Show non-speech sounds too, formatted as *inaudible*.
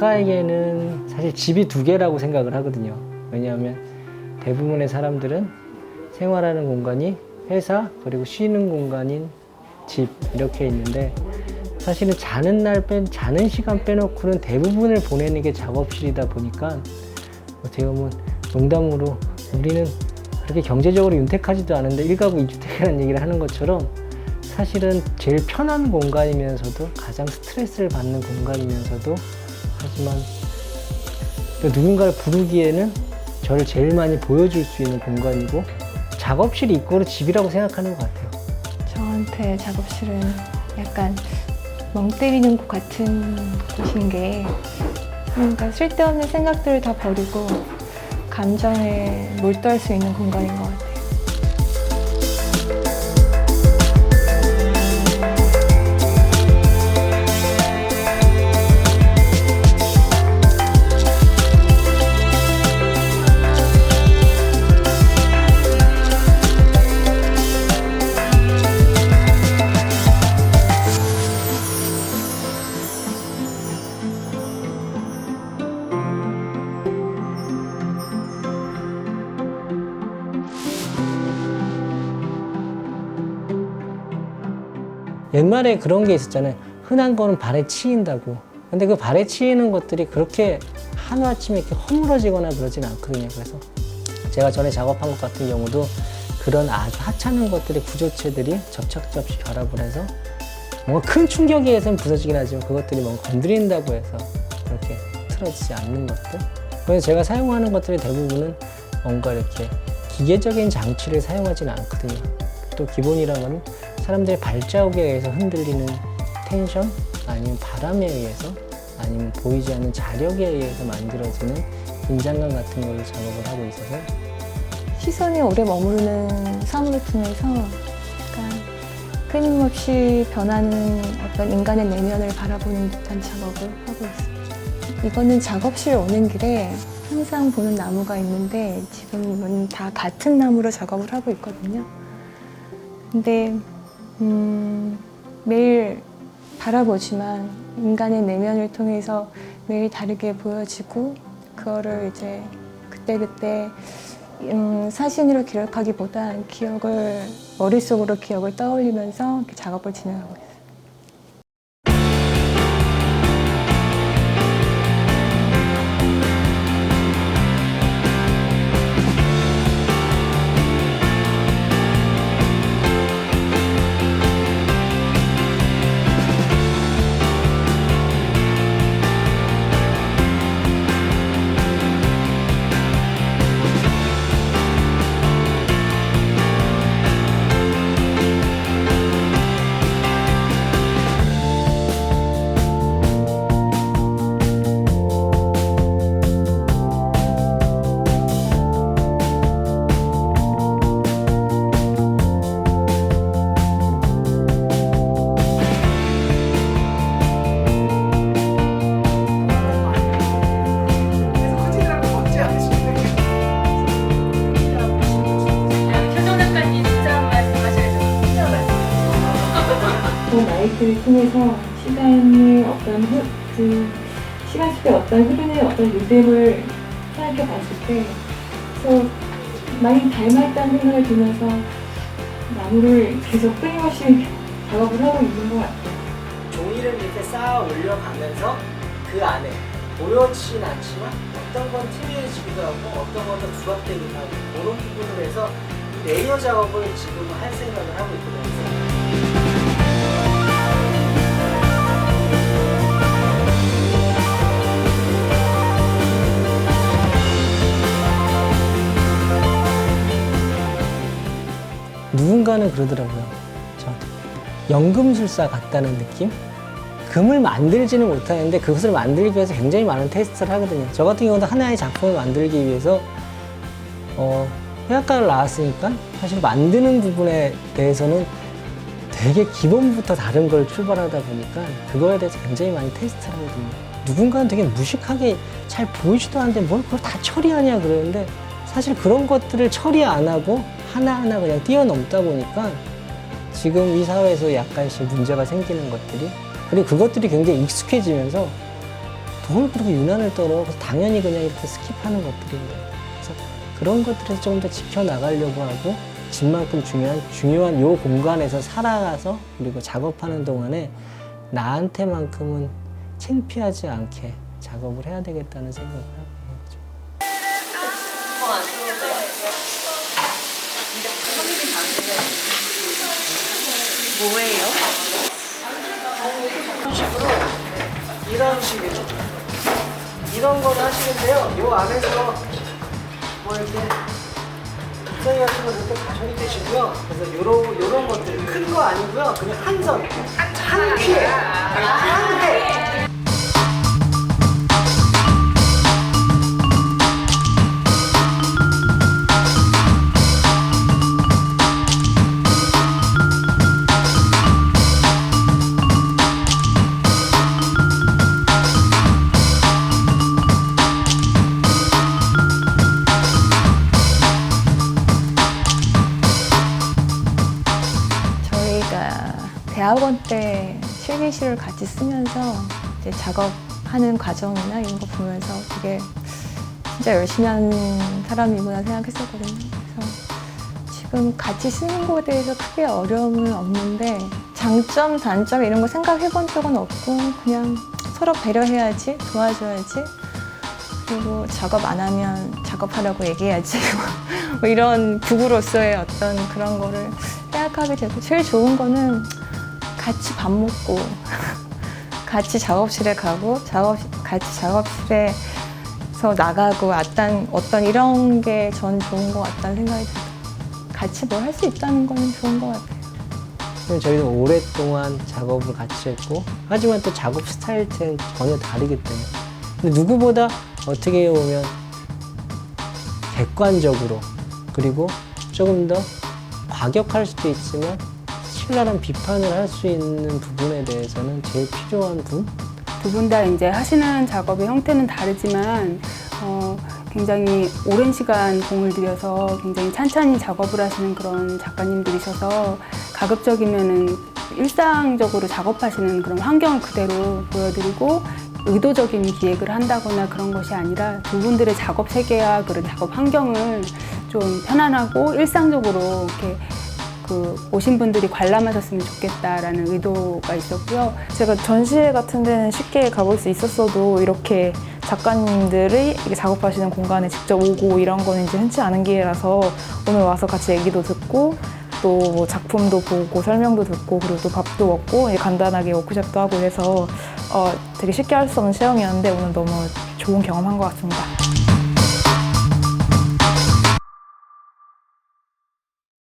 작가에게는 사실 집이 두 개라고 생각을 하거든요. 왜냐하면 대부분의 사람들은 생활하는 공간이 회사 그리고 쉬는 공간인 집 이렇게 있는데 사실은 자는 날 뺀, 자는 시간 빼놓고는 대부분을 보내는 게 작업실이다 보니까 어떻게 보면 농담으로 우리는 그렇게 경제적으로 윤택하지도 않은데 일가구 이주택이라는 얘기를 하는 것처럼 사실은 제일 편한 공간이면서도 가장 스트레스를 받는 공간이면서도 하지만 또 누군가를 부르기에는 저를 제일 많이 보여줄 수 있는 공간이고 작업실이 이꼬르 집이라고 생각하는 것 같아요. 저한테 작업실은 약간 멍 때리는 곳 같은 곳인 게 그러니까 쓸데없는 생각들을 다 버리고 감정에 몰두할 수 있는 공간인 것 같아요. 옛말에 그런 게 있었잖아요. 흔한 거는 발에 치인다고. 근데 그 발에 치이는 것들이 그렇게 하루아침에 이렇게 허물어지거나 그러진 않거든요. 그래서 제가 전에 작업한 것 같은 경우도 그런 아주 하찮은 것들의 구조체들이 접착제 없이 결합을 해서 뭔가 큰 충격에 의해서는 부서지긴 하지만 그것들이 뭔가 건드린다고 해서 그렇게 틀어지지 않는 것들. 그래서 제가 사용하는 것들의 대부분은 뭔가 이렇게 기계적인 장치를 사용하지는 않거든요. 또 기본이란 건 사람들의 발자국에 의해서 흔들리는 텐션 아니면 바람에 의해서 아니면 보이지 않는 자력에 의해서 만들어지는 긴장감 같은 걸로 작업을 하고 있어서 시선이 오래 머무르는 사물을 통해서 약간 끊임없이 변하는 어떤 인간의 내면을 바라보는 듯한 작업을 하고 있습니다. 이거는 작업실 오는 길에 항상 보는 나무가 있는데 지금은 다 같은 나무로 작업을 하고 있거든요. 근데 음, 매일 바라보지만 인간의 내면을 통해서 매일 다르게 보여지고 그거를 이제 그때그때 음, 사진으로 기록하기보다 기억을 머릿속으로 기억을 떠올리면서 작업을 진행하고 있어요. 마이크를 통해서 시간의 어떤 흐, 그 시간 속에 어떤 흐름의 어떤 리듬을 생각해 봤을 때 그래서 많이 닮았다는 생각이 들면서 나무를 계속 끊임없이 작업을 하고 있는 것 같아요. 종이를 이렇게 쌓아 올려가면서 그 안에 보여지진 않지만 어떤 건 투명해지기도 하고 어떤 건 더 부각되기도 하고 그런 부분을 해서 이 레이어 작업을 지금 할 생각을 하고 있거든요. 누군가는 그러더라고요. 저한테 연금술사 같다는 느낌? 금을 만들지는 못하는데 그것을 만들기 위해서 굉장히 많은 테스트를 하거든요. 저 같은 경우도 하나의 작품을 만들기 위해서 어, 회화과를 나왔으니까 사실 만드는 부분에 대해서는 되게 기본부터 다른 걸 출발하다 보니까 그거에 대해서 굉장히 많이 테스트를 하거든요. 누군가는 되게 무식하게 잘 보이지도 않는데 뭘 그걸 다 처리하냐 그러는데 사실 그런 것들을 처리 안 하고 하나하나 그냥 뛰어넘다 보니까 지금 이 사회에서 약간씩 문제가 생기는 것들이 그리고 그것들이 굉장히 익숙해지면서 뭘 그렇게 유난을 떨어? 그래서 당연히 그냥 이렇게 스킵하는 것들인 거예요. 그래서 그런 것들을 조금 더 지켜나가려고 하고 집만큼 중요한 중요한 요 공간에서 살아가서 그리고 작업하는 동안에 나한테만큼은 창피하지 않게 작업을 해야 되겠다는 생각을 하고 있는 거죠. 뭐예요? 이런 식으로 이런 거를 하시는데요. 요 안에서 뭐 이렇게 목소리 같은 거 이렇게 가져이 되시고요. 그래서 요런 요런 것들 큰 거 아니고요. 그냥 한 선, 한 퀴에 한 회. 대학원 때 실기실을 같이 쓰면서 이제 작업하는 과정이나 이런 거 보면서 되게 진짜 열심히 하는 사람이구나 생각했었거든요. 그래서 지금 같이 쓰는 거에 대해서 크게 어려움은 없는데 장점, 단점 이런 거 생각해 본 적은 없고 그냥 서로 배려해야지, 도와줘야지. 그리고 작업 안 하면 작업하라고 얘기해야지. *laughs* 뭐 이런 부부로서의 어떤 그런 거를 생각하게 되고 제일 좋은 거는 같이 밥 먹고 *laughs* 같이 작업실에 가고 작업 같이 작업실에서 나가고 어떤 어떤 이런 게 전 좋은 것 같다는 생각이 들어요. 같이 뭘 할 수 있다는 거는 좋은 것 같아요. 왜냐면 저희는 오랫동안 작업을 같이 했고 하지만 또 작업 스타일은 전혀 다르기 때문에 근데 누구보다 어떻게 보면 객관적으로 그리고 조금 더 과격할 수도 있지만 신랄한 비판을 할 수 있는 부분에 대해서는 제일 필요한 분? 두 분 다 이제 하시는 작업의 형태는 다르지만 어, 굉장히 오랜 시간 공을 들여서 굉장히 찬찬히 작업을 하시는 그런 작가님들이셔서 가급적이면은 일상적으로 작업하시는 그런 환경을 그대로 보여드리고 의도적인 기획을 한다거나 그런 것이 아니라 두 분들의 작업 세계와 그런 작업 환경을 좀 편안하고 일상적으로 이렇게 그 오신 분들이 관람하셨으면 좋겠다라는 의도가 있었고요. 제가 전시회 같은 데는 쉽게 가볼 수 있었어도 이렇게 작가님들이 이렇게 작업하시는 공간에 직접 오고 이런 거는 이제 흔치 않은 기회라서 오늘 와서 같이 얘기도 듣고 또뭐 작품도 보고 설명도 듣고 그리고 또 밥도 먹고 간단하게 워크숍도 하고 해서 어, 되게 쉽게 할 수 없는 체험이었는데 오늘 너무 좋은 경험한 것 같습니다.